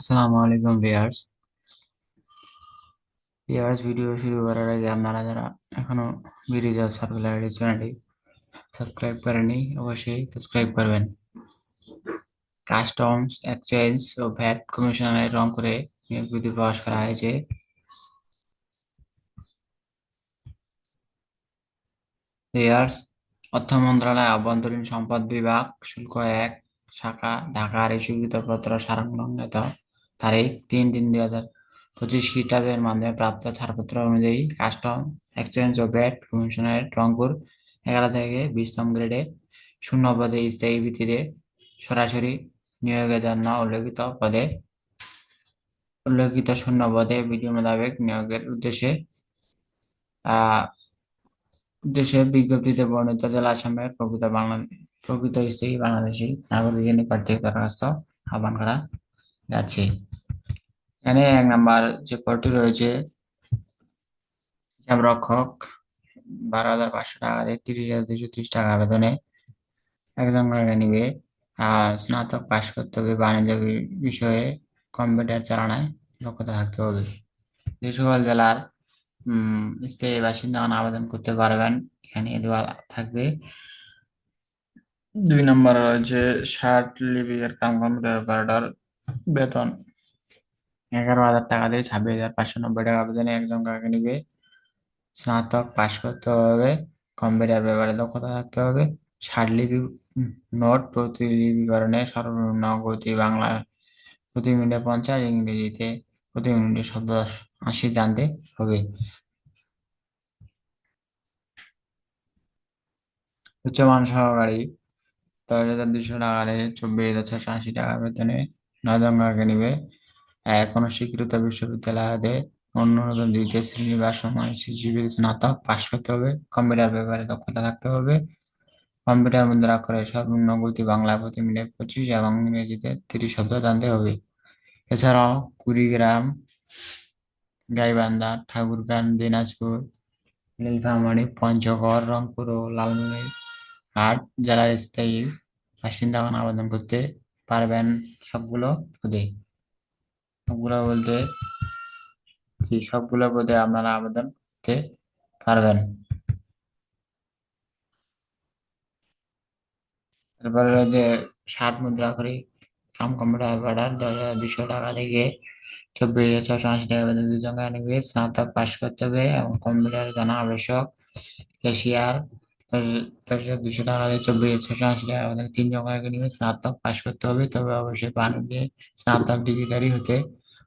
আসসালামু আলাইকুম viewers. Viewers, video শুরু করার আগে আপনারা যারা এখনও ভিডিও জব সার্কুলার চ্যানেলটি সাবস্ক্রাইব করেনি অবশ্যই সাবস্ক্রাইব করবেন। কাস্টমস, এক্সচেঞ্জ ও ভ্যাট কমিশনারের রংপুরে নিয়োগ বিধি প্রকাশ করা হয়েছে। ভিউয়ার্স, অর্থ মন্ত্রণালয় আভ্যন্তরীণ সম্পদ বিভাগ, শুল্ক এক, শাখা ঢাকার এই সুবিধাপত্র সারাংগত তারিখ, তিন তিন দুই হাজার পঁচিশ খ্রিস্টাব্দের মাধ্যমে প্রাপ্ত ছাড়পত্র অনুযায়ী কাস্টম, এক্সচেঞ্জ ও ব্যাট কমিশনের রংপুর এগারো থেকে বিশতম গ্রেডে শূন্য পদে স্থায়ী ভিত্তিতে সরাসরি নিয়োগের জন্য উল্লেখিত পদে, উল্লেখিত শূন্য পদে বিধি মোতাবেক নিয়োগের উদ্দেশ্যে উদ্দেশ্যে বিজ্ঞপ্তিতে বর্ণিত জেলা আসামের প্রকৃত বাংলা, প্রকৃত স্থায়ী বাংলাদেশি নাগরিকের নিকট থেকে দরখাস্ত আহ্বান করা যাচ্ছে। এখানে এক নাম্বার যে পদটি রয়েছে হিসাব রক্ষক বারো হাজার পাঁচশো টাকা দিয়ে তিরিশ হাজার দুশো ত্রিশ টাকা আবেদনে একজন করে নিবে। আর স্নাতক পাশ করতে হবে বাণিজ্য বিষয়ে, কম্পিউটার চালানায় দক্ষতা থাকতে হবে। যে সকল জেলার স্থায়ী বাসিন্দাগণ আবেদন করতে পারবেন। এখানে দেওয়া থাকবে। দুই নম্বর রয়েছে ষাট লিপিকের কাম কম্পিউটার অপারেটর বেতন। এগারো হাজার টাকা দিয়ে ছাব্বিশ হাজার পাঁচশো নব্বই টাকা আবেদনে একজন কাকে নিবে? স্নাতক, পাশ করতে হবে, কম্পিউটার ব্যাপারে দক্ষতা থাকতে হবে। লিপি নোট প্রতিলিপিকরণে সর্বনিম্ন গতি বাংলা প্রতি মিনিটে পঞ্চাশ, ইংরেজিতে প্রতি মিনিটে শব্দ আশি জানতে হবে। উচ্চমান সহকারী দশ হাজার দুশো টাকা চব্বিশ হাজার ছশো আশি টাকা বেতনে নজন কাকে নিবে? কোনো স্বীকৃত বিশ্ববিদ্যালয় হতে ন্যূনতম দ্বিতীয় শ্রেণি বা সিজিপিএ স্নাতক পাশ করতে হবে। কম্পিউটার ব্যাপারে দক্ষতা থাকতে হবে। কম্পিউটার মুদ্রা করে সর্বনিম্ন গতি বাংলা প্রতি মিনিটে পঁচিশ এবং ইংরেজিতে তিরিশ শব্দ জানতে হবে। এছাড়াও কুড়িগ্রাম, গাইবান্ধা ঠাকুরগাঁও দিনাজপুর, নীলফামারী, পঞ্চগড়, রংপুর ও লালমনিরহাট জেলার স্থায়ী বাসিন্দাগণ আবেদন করতে পারবেন সবগুলো পদে। সবগুলো বলতে কি সবগুলো পদে আপনারা আবেদন করতে পারবেন। এরপরে রয়েছে ষাট মুদ্রা করে কাম কম্পিউটার দশ হাজার দুশো টাকা থেকে চব্বিশ হাজার ছশো আশি টাকা দুজন স্নাতক পাশ করতে হবে এবং কম্পিউটার জানা আবশ্যক। ক্যাশিয়ার দশ টাকা থেকে চব্বিশ ছশো আশি টাকা বেতন তিন জনকে নিবে স্নাতক পাশ করতে হবে, তবে অবশ্যই বাণিজ্যে স্নাতক ডিগ্রিধারী হতে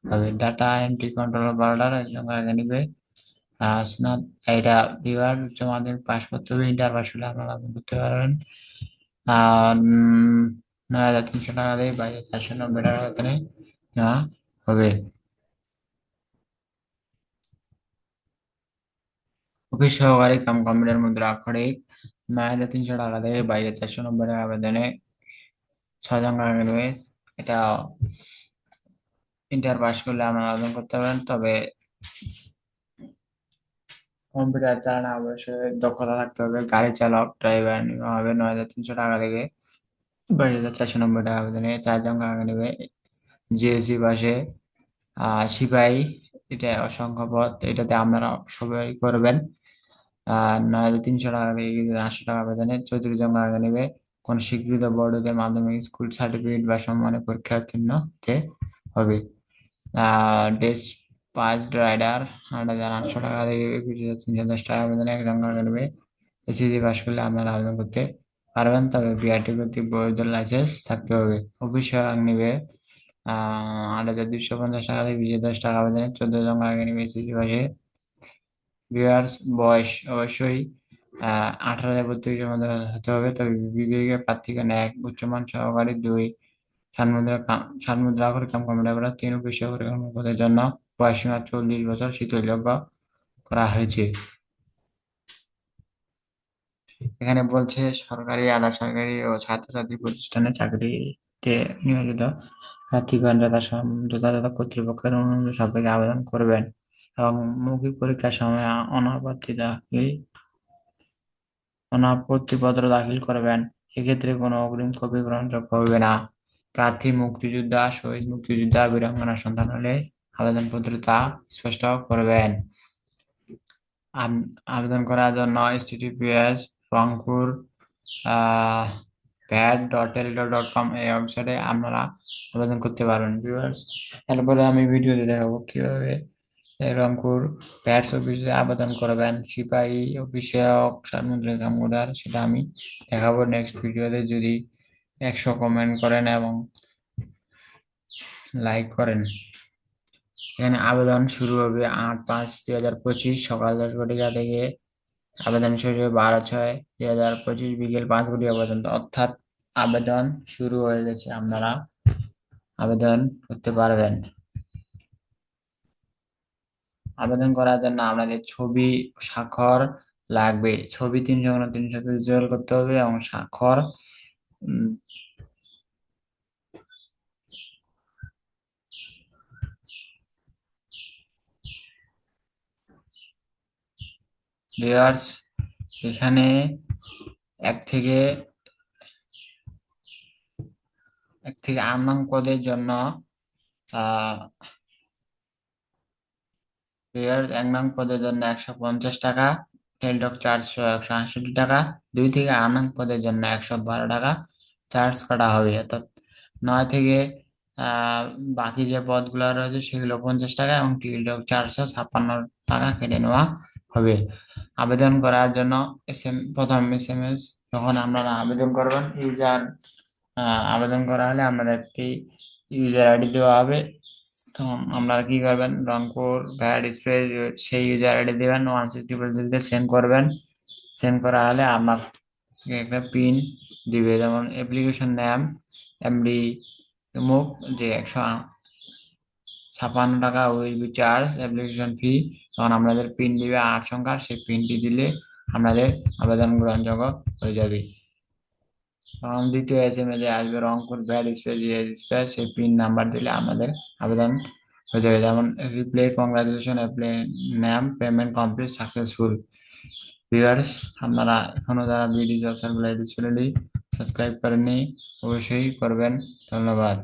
হবে ডাটা এন্ট্রি কন্ট্রোল অপারেটর একজন আগে নিবে। স্নাত এটা বিভাগ উচ্চ মাধ্যমিক করতে হবে ইন্টার পাশ হলে আপনারা আবেদন করতে পারবেন। আর হাজার তিনশো টাকা দিয়ে বাইরে চারশো নব্বই টাকা বেতনে নেওয়া হবে। অফিস সহকারী কাম কম্পিউটার মুদ্রা আক্ষরিক নয় হাজার তিনশো টাকা দিয়ে বাইরে চারশো নব্বই টাকা বেতনে ছজন নেবে। এটা ইন্টার পাস করলে আপনারা আবেদন করতে পারেন, তবে কম্পিউটার চালানো অবশ্যই দক্ষতা থাকতে হবে। গাড়ি চালক ড্রাইভার নেওয়া হবে। নয় হাজার তিনশো টাকা থেকে বাইশ হাজার চারশো নব্বই টাকা বেতনে চারজন টাকা নেবে। জিএসসি পাশে সিপাহি এটা অসংখ্য পদ এটাতে আপনারা সবাই করবেন। নয় হাজার তিনশো টাকা থেকে আটশো টাকা আবেদনে চৌত্রিশ জন টাকা নেবে। কোন স্বীকৃত বোর্ড হতে মাধ্যমিক স্কুল সার্টিফিকেট বা সম্মানের পরীক্ষা উত্তীর্ণ হবে। ডেস্ক পাঁচ রাইডার আট হাজার আটশো টাকা থেকে একুশ হাজার তিনশো দশ টাকা একজন টাকা নেবে এসএসসি পাস করলে আপনারা আবেদন করতে পারবেন। তবে বিআরটি কর্তৃক বৈধ লাইসেন্স থাকতে হবে। অফিস সহায়ক নিবে আট হাজার দুশো পঞ্চাশ টাকা থেকে বিশ দশ টাকা বেতনে চোদ্দ জন আগে নিবে এসএসসি পাশে ভিউয়ার্স বয়স অবশ্যই আঠারো থেকে বত্রিশের মধ্যে হতে হবে। তবে বিবেকে প্রার্থীগণ এক, উচ্চমান সহকারী দুই ষাট মুদ্রা কাম ষাট মুদ্রা করে কাম কম্পিউটার করা তিন অফিস সহকারী কর্মপদের জন্য বয়সীমা চল্লিশ বছর শীতলযোগ্য করা হয়েছে। এখানে বলছে সরকারি, আধা সরকারি ও ছাত্রছাত্রী প্রতিষ্ঠানে চাকরিতে নিয়োজিত প্রার্থীগণ যথাযথ কর্তৃপক্ষের অনুমোদন সাপেক্ষে আবেদন করবেন এবং মৌখিক পরীক্ষার সময় অনাপত্তি দাখিল, অনাপত্তিপত্র দাখিল করবেন। এক্ষেত্রে কোনো অগ্রিম কপি গ্রহণযোগ্য হবে না। প্রার্থী, মুক্তিযোদ্ধা, শহীদ মুক্তিযোদ্ধা বীরাঙ্গনা সন্তান হলে আবেদনপত্র তা স্পষ্ট করবেন। আব- আবেদন করার জন্য https Rangpur VAT dot dot com এই ওয়েবসাইটে আপনারা আবেদন করতে পারবেন। ভিউয়ার্স তারপরে আমি ভিডিওতে দেখাবো কীভাবে রংপুর ভ্যাটস অফিসে আবেদন করবেন। সিপাহী অফিসিয়ক সামুদ্রিক কামগুদার সেটা আমি দেখাবো। নেক্সট ভিডিওতে যদি একশো কমেন্ট করেন এবং লাইক করেন। এখানে আবেদন শুরু হবে আট পাঁচ দুই হাজার পঁচিশ, সকাল দশ ঘটিকা থেকে আবেদন শেষ হবে বারো ছয় দুই হাজার পঁচিশ, বিকেল পাঁচ ঘটিকা পর্যন্ত। অর্থাৎ আবেদন শুরু হয়ে গেছে, আপনারা আবেদন করতে পারবেন। আবেদন করার জন্য আপনাদের ছবি, স্বাক্ষর লাগবে। ছবি তিনশো তিনশো করতে হবে এবং স্বাক্ষর উম, ভিউয়ার্স এখানে এক থেকে এক থেকে আট পদের জন্য ভিউয়ার্স এক নং পদের জন্য একশো পঞ্চাশ টাকা। টেলটক চারশো একশো আটষট্টি টাকা। দুই থেকে আট পদের জন্য একশো বারো টাকা। চার্জ কাটা হবে। অর্থাৎ নয় থেকে বাকি যে পদগুলো রয়েছে সেগুলো পঞ্চাশ টাকা এবং টেলটক চারশো ছাপ্পান্ন টাকা কেটে নেওয়া হবে। আবেদন করার জন্য এস এম প্রথম এস এম এস যখন আপনারা আবেদন করবেন, ইউজার আবেদন করা হলে আপনাদের একটি ইউজার আইডি দেওয়া হবে। তখন আপনারা কি করবেন, রংপুর, ভ্যাট স্পেস সেই ইউজার আইডি দিবেন, ওয়ান সিক্সটি পর্যন্ত সেন্ড করবেন। সেন্ড করা হলে আপনার একটা পিন দিবে, যেমন অ্যাপ্লিকেশন নাম এমডি মুখ যে একশো ছাপ্পান্ন টাকা will be charge application fee তখন আপনাদের পিন দিবে আট সংখ্যার, সেই পিনটি দিলে আপনাদের আবেদন গ্রহণযোগ্য হয়ে যাবে। তখন দ্বিতীয় এস এম এ আসবে রংপুর ভ্যাট স্পেস স্পেস সেই পিন নাম্বার দিলে আমাদের আবেদন হয়ে যাবে। যেমন রিপ্লে কংগ্রাচুলেশন অ্যাপ্লাই নাম পেমেন্ট কমপ্লিট সাকসেসফুল ভিউয়ার্স আপনারা এখনও যারা বিডি জব সার্কুলার চ্যানেলটি সাবস্ক্রাইব করেননি অবশ্যই করবেন। ধন্যবাদ।